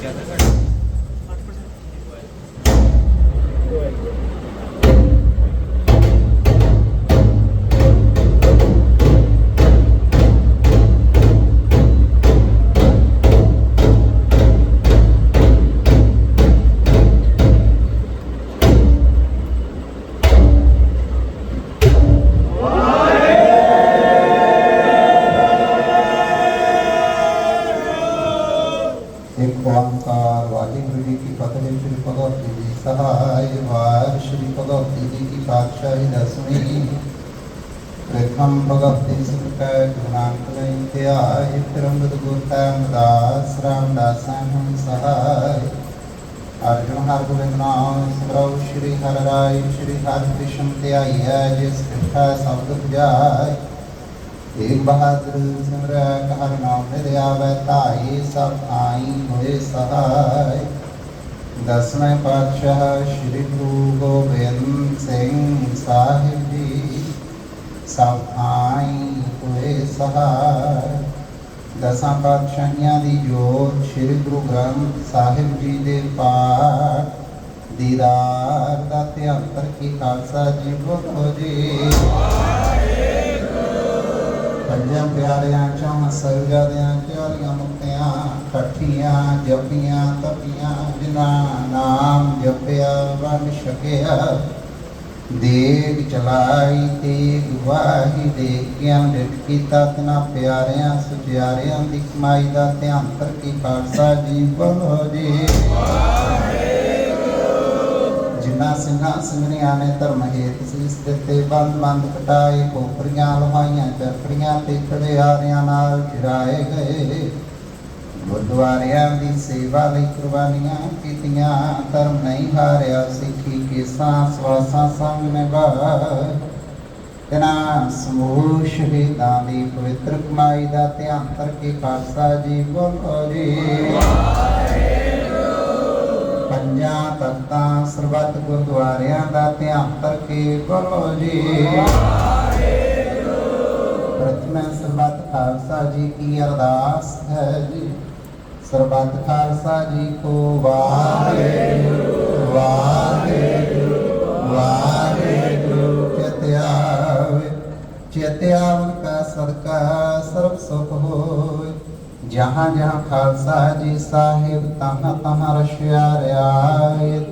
ਜ਼ਿਆਦਾ ਘੱਟ। 8% ਪਾਤਸ਼ਾਹੀ ਦਸਵੀਂ ਪ੍ਰਥਮ ਭਗਵਤੀ ਸੁਖੈ ਗੁਣਾਂਕ ਲਈ ਧਿਆਇ ਤਿਰੰਗਤ ਗੁਰ ਮਦਾਸ ਰਾਮਦਾਸਾਂ ਹਮ ਸਹਾਇ ਅਰਜੁਨ ਹਰ ਗੋਬਿੰਦ ਨਾਮ ਸਿਮਰਉ ਸ੍ਰੀ ਹਰਿ ਰਾਇ ਸ੍ਰੀ ਹਰਿ ਕ੍ਰਿਸ਼ਨ ਧਿਆਈਐ ਜਿਸ ਕ੍ਰਿਸ਼ਾ ਸ਼ਬਦ 부ਜਾਇ ਏਕ ਬਹਾਦਰ ਸਿਮਰੈ ਕਹਰ ਨਾਮ ਨਿਰ ਧਾਈ ਸਭ ਆਈ ਹੋਏ ਸਹਾਇ ਦਸਵੇਂ ਪਾਤਸ਼ਾਹ ਸ੍ਰੀ ਗੁਰੂ ਗੋਬਿੰਦ ਸਿੰਘ ਸਾਹਿਬ ਜੀ। ਸਭ ਆਈ ਹੋਏ ਸਹਾਇ ਦਸਾਂ ਪਾਤਸ਼ਾਹੀਆਂ ਦੀ ਜੋਤ ਸ੍ਰੀ ਗੁਰੂ ਗ੍ਰੰਥ ਸਾਹਿਬ ਜੀ ਦੇ ਪਾਠ। ਦੀਦਾਰ ਦਾ ਧਿਆਨ ਕੀ ਖਾਲਸਾ ਜੀ ਬੋਲੋ ਜੀ। ਪੰਜਾਂ ਪਿਆਰਿਆਂ ਚੋਂ ਸਰਗਦਿਆਂ ਚੋਰੀਆਂ ਮੁਕਤਿਆਂ। ਇਕੱਠੀਆਂ ਜਪੀਆਂ, ਤਪੀਆਂ ਜਿਨ੍ਹਾਂ ਨਾਮ ਜਪਿਆ, ਵੰਡ ਛਕਿਆ। ਦੇਗ ਚਲਾਈ ਤੇ ਗਵਾਹੀ ਦੇ ਗਿਆਨ ਡਿਟ ਕੀਤਾ ਤਨਾ ਪਿਆਰਿਆਂ, ਸੁਚਿਆਰਿਆਂ ਦੀ ਕਮਾਈ ਦਾ ਧਿਆਨ ਕਰ ਕੀ ਖਾਲਸਾ ਜੀ ਬੋਲੋ ਜੀ। ਜਿਨ੍ਹਾਂ ਸਿੰਘਾਂ ਸਿੰਘਣੀਆਂ ਨੇ ਧਰਮ ਹੇਤ ਸੀਸ ਦਿੱਤੇ, ਬੰਦ ਬੰਦ ਕਟਾਏ ਕੋਪਰੀਆਂ ਲਵਾਈਆਂ, ਚਰਖੜੀਆਂ ਤੇ ਖੜਿਆਰਿਆਂ ਨਾਲ ਚਿਰਾਏ ਗਏ। ਗੁਰਦੁਆਰਿਆਂ ਦੀ ਸੇਵਾ ਲਈ ਕੁਰਬਾਨੀਆਂ ਕੀਤੀਆਂ, ਧਰਮ ਨਹੀਂ ਹਾਰਿਆ ਸਿੱਖੀ ਕੇਸਾਂ ਸਵਾਸਾਂ ਸੰਗ ਨਿਭਾਏ ਤਨਾ ਸਮੂਹ ਸ਼ਹੀਦਾਂ ਦੀ ਪਵਿੱਤਰ ਕਮਾਈ ਦਾ ਧਿਆਨ ਕਰਕੇ ਖਾਲਸਾ ਜੀ ਬੋਲੋ ਜੀ। ਪੰਜਾਂ ਤਖਤਾਂ ਸਰਬੱਤ ਗੁਰਦੁਆਰਿਆਂ ਦਾ ਧਿਆਨ ਕਰਕੇ ਬੋਲੋ ਜੀ। ਪ੍ਰਥਮੇ ਖਾਲਸਾ ਜੀ ਕੀ ਅਰਦਾਸ ਹੈ ਜੀ? ਸਰਬੱਤ ਖਾਲਸਾ ਜੀ ਕੋ ਵਾਹਿਗੁਰੂ ਵਾਹਿਗੁਰੂ ਵਾਹਿਗੁਰੂ ਚਿਤਿਆਵੇ ਚਿਤਿਆਵਨ ਕਾ ਸਦਕਾ ਸਰਬ ਸੁਖ ਹੋਏ ਜਹਾਂ ਜਹਾਂ ਖਾਲਸਾ ਜੀ ਸਾਹਿਬ, ਤਹਾਂ ਤਹਾਂ ਰਸ਼ਿਆ ਰਿਆਇਤ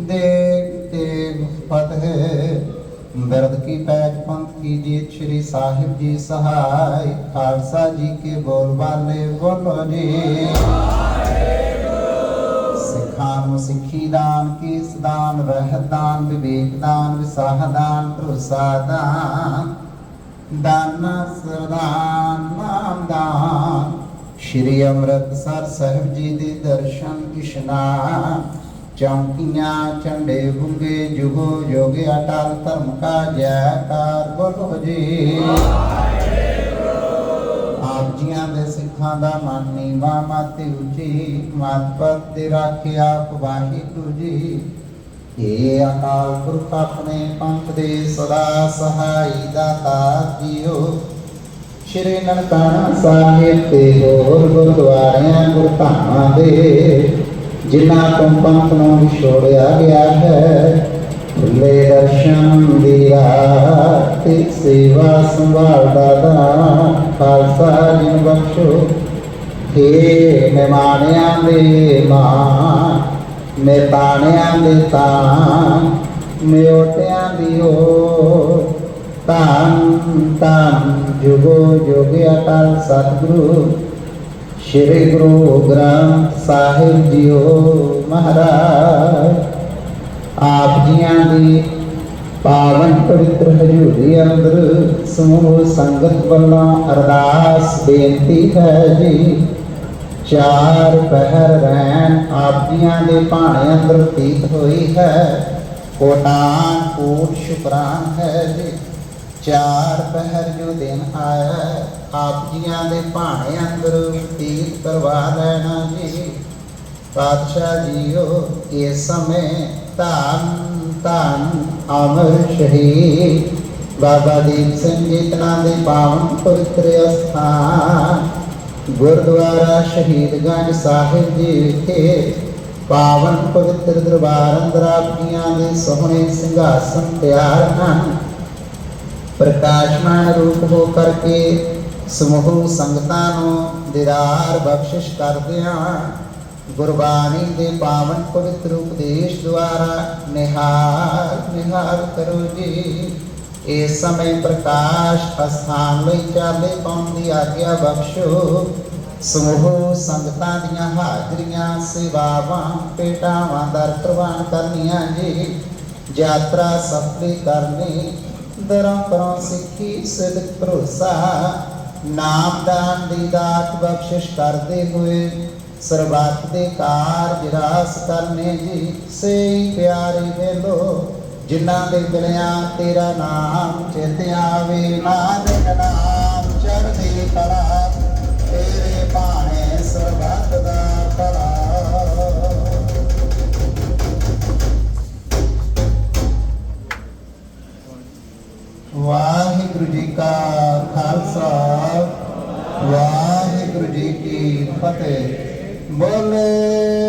ਦੇਗ ਦੇਗ ਫਤਿਹ ਬਿਰਦ ਕੀ ਪੈਜ ਪੰਥ ਕੀ ਜੀਤ ਸ਼੍ਰੀ ਸਾਹਿਬ ਜੀ ਸਹਾਇ ਖਾਲਸਾ ਜੀ ਕੇ ਬੋਲ ਬਾਲੇ ਬੋਲੋ ਜੀ। ਸਿੱਖਾਂ ਸਿੱਖੀ ਦਾਨ, ਕੀਸ ਦਾਨ ਰਹਿਤ ਦਾਨ, ਵਿਵੇਕ ਦਾਨ, ਵਿਸਾਹ ਦਾਨ, ਭਰੋਸਾ ਦਾਨ, ਦਾਨਾ, ਸਰਦਾਨ ਨਾਮ ਦਾਨ। ਸ਼੍ਰੀ ਅੰਮ੍ਰਿਤਸਰ ਸਾਹਿਬ ਜੀ ਦੇ ਦਰਸ਼ਨ ਇਸ਼ਨਾਨ ਚੌਂਕੀਆਂ ਝੰਡੇ ਬੁੰਗੇ ਜੁਗੋ ਜੋਗੇ ਅਟਲ ਧਰਮ ਕਾ ਜੈਕਾਰ ਬੋਲੋ ਜੀ। ਆਪ ਜੀਆਂ ਦੇ ਸਿੱਖਾਂ ਦਾ ਮਨ ਨੀਵਾ ਮਾਤੇ ਉੱਚੀ ਮਤ ਪਤ ਤੇ ਰਾਖਿਆ ਵਾਹਿਗੁਰੂ ਜੀ ਏ ਅਕਾਲ ਪੁਰਖ ਆਪਣੇ ਪੰਥ ਦੇ ਸਦਾ ਸਹਾਈ ਦਾਤਾ ਜੀਓ। ਸ਼੍ਰੀ ਨਨਕਾਣਾ ਸਾਹਿਬ ਤੇ ਹੋਰ ਗੁਰਦੁਆਰਿਆਂ ਗੁਰਧਾਮਾਂ ਦੇ ਜਿਨ੍ਹਾਂ ਤੋਂ ਪੰਥ ਨੂੰ ਵਿਛੋੜਿਆ ਗਿਆ ਹੈ, ਖੁੱਲੇ ਦਰਸ਼ਨ ਦੀ ਰਾਹ ਸੇਵਾ ਸੰਭਾਲਦਾ ਦਾ ਖਾਲਸਾ ਜੀ ਬਖਸ਼ੋ। ਹੇ ਮਹਿਮਾਨਿਆਂ ਦੇ ਮਾਂ ਮੇਤਾਣਿਆਂ ਦੇ ਤਾਂ ਮਿਓਟਿਆਂ ਦੀ ਓ ਤਾਂ ਤਾਂ ਜੁਗੋ ਜੋਗਿ ਅਟਲ ਸਤਿਗੁਰੂ ਸ਼੍ਰੀ ਗੁਰੂ ਗ੍ਰੰਥ ਸਾਹਿਬ ਜੀਓ ਮਹਾਰਾਜ। ਆਪ ਜੀਆਂ ਦੀ ਪਾਵਨ ਪਵਿੱਤਰ ਹਜ਼ੂਰੀ ਅੰਦਰ ਸਮੂਹ ਸੰਗਤ ਵੱਲੋਂ ਅਰਦਾਸ ਬੇਨਤੀ ਹੈ ਜੀ। ਚਾਰ ਪਹਿਰ ਰਹਿਣ ਆਪ ਜੀਆਂ ਦੇ ਭਾਣੇ ਅੰਦਰ ਤੀਤ ਹੋਈ ਹੈ। ਕੋਟਾਨ ਕੋਟ ਸ਼ੁਕਰਾਨ ਹੈ ਜੀ। ਚਾਰ ਪਹਿਰ ਜੋ ਦਿਨ ਆਇਆ ਹੈ, ਆਪ ਜੀਆਂ ਦੇ ਭਾਣੇ ਅੰਦਰ ਤੀਤ ਕਰਵਾ ਲੈਣਾ ਜੀ। ਪਾਤਸ਼ਾਹ ਜੀਓ ਇਸ ਸਮੇਂ ਧੰਨ ਧੰਨ ਅਮਰ ਸ਼ਹੀਦ। ਬਾਬਾ ਦੀਪ ਸਿੰਘ ਜੀਤਨਾ ਦੇ ਪਾਵਨ ਪਵਿੱਤਰ ਅਸਥਾਨ। ਗੁਰਦੁਆਰਾ ਸ਼ਹੀਦਗੰਜ ਸਾਹਿਬ ਜੀ ਵਿਖੇ ਪਾਵਨ ਪਵਿੱਤਰ ਦਰਬਾਰ ਅੰਦਰ ਆਪੀਆਂ ਦੇ ਸੋਹਣੇ ਸਿੰਘਾਸਨ ਤਿਆਰ ਹਨ। ਪ੍ਰਕਾਸ਼ਮਾਨ ਰੂਪ ਹੋ ਕਰਕੇ ਸਮੂਹ ਸੰਗਤਾਂ ਨੂੰ ਦਿਦਾਰ ਬਖਸ਼ਿਸ਼ ਕਰਦਿਆਂ ਗੁਰਬਾਣੀ ਦੇ ਪਾਵਨ ਪਵਿੱਤਰ ਉਪਦੇਸ਼ ਦੁਆਰਾ ਨਿਹਾਲ ਨਿਹਾਲ ਕਰੋ ਜੀ। ਇਸ ਸਮੇਂ ਪ੍ਰਕਾਸ਼ ਅਸਥਾਨ ਲਈ ਚਾਲੇ ਪਾਉਣ ਦੀ ਆਗਿਆ ਬਖਸ਼ੋ। ਸਮੂਹ ਸੰਗਤਾਂ ਦੀਆਂ ਹਾਜ਼ਰੀਆਂ, ਸੇਵਾਵਾਂ ਪੇਟਾਵਾਂ ਦਰ ਪ੍ਰਵਾਨ ਕਰਨੀਆਂ ਜੀ। ਯਾਤਰਾ ਸਫਲੀ ਕਰਨੀ ਦਰਾਂ ਪਰਾਂ ਸਿੱਖੀ ਸਿਦਕ ਭਰੋਸਾ। ਨਾਮਦਾਨ ਦੀ ਦਾਤ ਬਖਸ਼ਿਸ਼ ਕਰਦੇ ਹੋਏ, ਸਰਬੱਤ ਦੇ ਕਾਰਜ ਰਾਸ ਕਰਨੇ ਜੀ। ਸੇ ਪਿਆਰੇ ਵੇਲੋ, ਜਿਨ੍ਹਾਂ ਦੇ ਬਿਲਿਆਂ ਤੇਰਾ ਨਾਮ ਚਿਤ ਆਵੇ। ਨਾਨਕ ਨਾਮ ਚੜ੍ਹਦੀ ਕਲਾ। ਵਾਹਿਗੁਰੂ ਜੀ ਕੀ ਫਤਿਹ ਬੋਲੇ ਸੋ